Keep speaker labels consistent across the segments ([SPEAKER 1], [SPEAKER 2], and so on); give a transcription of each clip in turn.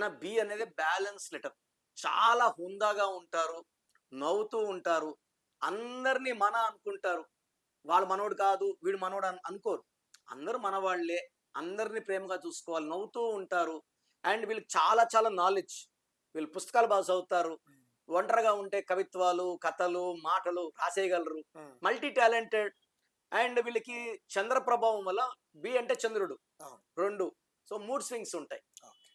[SPEAKER 1] అన్న బి అనేది balance letter. చాలా హుందాగా ఉంటారు నవ్వుతూ ఉంటారు అందరినీ మన అనుకుంటారు. వాళ్ళు మనోడు కాదు వీడు మనోడు అన్- అనుకోరు. అందరూ మనవాళ్ళే అందరినీ ప్రేమగా చూసుకోవాలి నవ్వుతూ ఉంటారు. అండ్ వీళ్ళకి చాలా చాలా నాలెడ్జ్. వీళ్ళు పుస్తకాలు బాగా చదువుతారు. ఒంటరిగా ఉంటే కవిత్వాలు కథలు మాటలు రాసేయగలరు. మల్టీ టాలెంటెడ్ అండ్ వీళ్ళకి చంద్ర ప్రభావం వల్ల బి అంటే చంద్రుడు. రెండు. సో మూడ్ స్వింగ్స్ ఉంటాయి.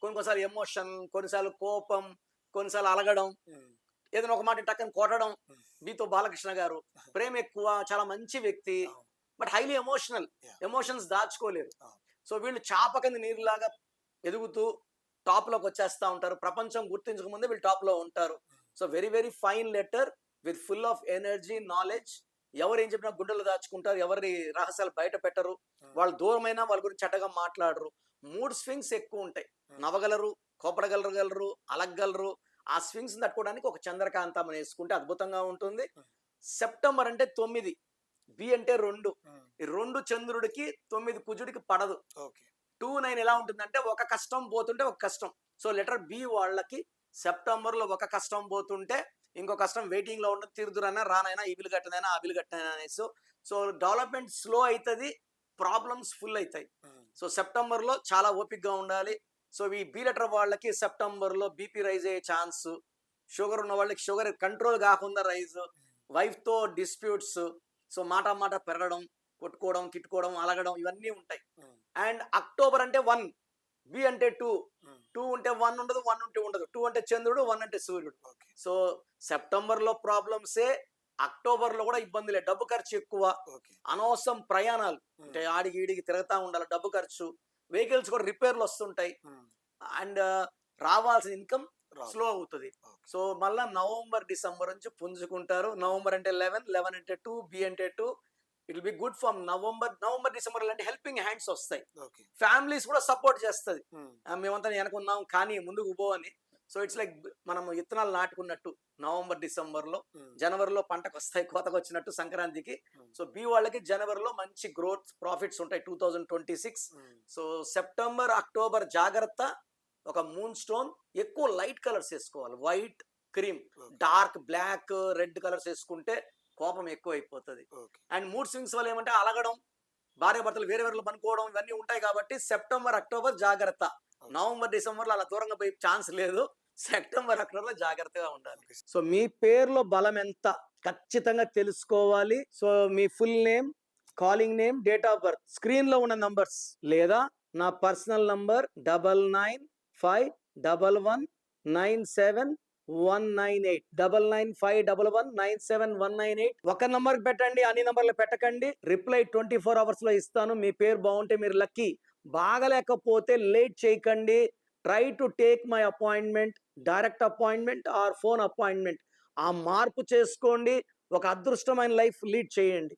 [SPEAKER 1] కొన్ని కొన్నిసార్లు ఎమోషన్ కొన్నిసార్లు కోపం కొన్నిసార్లు అలగడం. ఏదైనా ఒక మాట టక్కని కొట్టడం. బీతో బాలకృష్ణ గారు. ప్రేమ ఎక్కువ చాలా మంచి వ్యక్తి. But highly emotional. ఎమోషన్స్ దాచుకోలేరు. సో వీళ్ళు చాప కింద నీరులాగా ఎదుగుతూ టాప్లోకి వచ్చేస్తా ఉంటారు. ప్రపంచం గుర్తించక ముందే వీళ్ళు టాప్లో ఉంటారు so very very fine letter with full of energy knowledge. ఎవరు ఏం చెప్పినా గుండెలు దాచుకుంటారు. ఎవరి రహస్యాలు బయట పెట్టరు. వాళ్ళు దూరమైనా వాళ్ళ గురించి చెడ్డగా మాట్లాడరు. మూడు స్వింగ్స్ ఎక్కువ ఉంటాయి. నవ్వగలరు కోపడగలగలరు అలగగలరు ఆ స్వింగ్స్ తట్టుకోవడానికి ఒక చంద్రకాంతం వేసుకుంటే అద్భుతంగా ఉంటుంది. సెప్టెంబర్ అంటే తొమ్మిది బి అంటే రెండు. ఈ రెండు చంద్రుడికి తొమ్మిది కుజుడికి పడదు.
[SPEAKER 2] ఓకే.
[SPEAKER 1] టూ నైన్ ఎలా ఉంటుందంటే ఒక కష్టం పోతుంటే ఒక కష్టం. సో లెటర్ బి వాళ్ళకి సెప్టెంబర్లో ఒక కష్టం పోతుంటే ఇంకో కష్టం వెయిటింగ్లో ఉంటుంది తీరుదురైనా రానైనా ఈ బిల్ కట్టనైనా ఆ బిల్ కట్టనైనా అనేసి. సో డెవలప్మెంట్ స్లో అవుతుంది. ప్రాబ్లమ్స్ ఫుల్ అవుతాయి సో సెప్టెంబర్లో చాలా ఓపిక్గా ఉండాలి. సో ఈ బి లెటర్ వాళ్ళకి సెప్టెంబర్లో బీపీ రైజ్ అయ్యే ఛాన్స్ షుగర్ ఉన్న వాళ్ళకి షుగర్ కంట్రోల్ కాకుండా రైజ్ వైఫ్తో డిస్ప్యూట్స్ సో మాట మాట పెరగడం కొట్టుకోవడం తిట్టుకోవడం అలగడం ఇవన్నీ ఉంటాయి. అండ్ అక్టోబర్ అంటే వన్ బి అంటే టూ. టూ ఉంటే వన్ ఉండదు వన్ ఉంటే ఉండదు. టూ అంటే చంద్రుడు వన్ అంటే సూర్యుడు. సో సెప్టెంబర్లో ప్రాబ్లమ్సే అక్టోబర్లో కూడా ఇబ్బందులే డబ్బు ఖర్చు ఎక్కువ. అనవసరం ప్రయాణాలు. అంటే ఆడికి ఈడికి తిరుగుతా ఉండాలి. డబ్బు ఖర్చు. వెహికల్స్ కూడా రిపేర్లు వస్తుంటాయి. అండ్ రావాల్సిన ఇన్కమ్ స్లో అవుతుంది. సో మళ్ళా నవంబర్ డిసెంబర్ నుంచి పుంజుకుంటారు. నవంబర్ అంటే లెవెన్ లెవెన్ అంటే టూ బి అంటే two. It B good from November November December అంటే హెల్పింగ్ హ్యాండ్స్ వస్తాయి. ఫ్యామిలీస్ కూడా సపోర్ట్ చేస్తుంది. మేమంతా వెనకున్నాం కానీ ముందుకు పో అని సో ఇట్స్ లైక్ మనం విత్తనాలు నాటుకున్నట్టు. నవంబర్ డిసెంబర్లో జనవరిలో పంటకు వస్తాయి కోతకు వచ్చినట్టు సంక్రాంతికి సో బి వాళ్ళకి జనవరిలో మంచి గ్రోత్ ప్రాఫిట్స్ ఉంటాయి two thousand twenty six. So September October జాగ్రత్త ఒక మూన్ స్టోన్ ఎక్కువ లైట్ కలర్స్ వేసుకోవాలి white cream. Dark black red colours వేసుకుంటే కోపం ఎక్కువ అయిపోతుంది అండ్ మూడ్ స్వింగ్స్ వల్ల ఏమంటే అలగడం భార్య భర్తలు వేరే వేరే పనుకోవడం ఇవన్నీ ఉంటాయి కాబట్టి సెప్టెంబర్ అక్టోబర్ జాగ్రత్త. నవంబర్ డిసెంబర్లో అలా దూరంగా పోయి ఛాన్స్ లేదు. సెప్టెంబర్ అక్టోబర్లో జాగ్రత్తగా ఉండాలి. సో మీ పేరులో బలం ఎంత ఖచ్చితంగా తెలుసుకోవాలి. So me full name calling name date of birth స్క్రీన్లో ఉన్న నంబర్స్ లేదా నా personal number double nine five double one nine seven one nine eight. Double nine five double one nine seven one nine eight. ఒక number పెట్టండి అన్ని నంబర్లు పెట్టకండి. Reply twenty four అవర్స్లో ఇస్తాను. మీ పేరు బాగుంటే మీరు లక్కీ. బాగలేకపోతే లేట్ చేయకండి. Try to take my appointment direct appointment or phone appointment ఆ మార్పు చేసుకోండి ఒక అదృష్టమైన లైఫ్ లీడ్ చేయండి.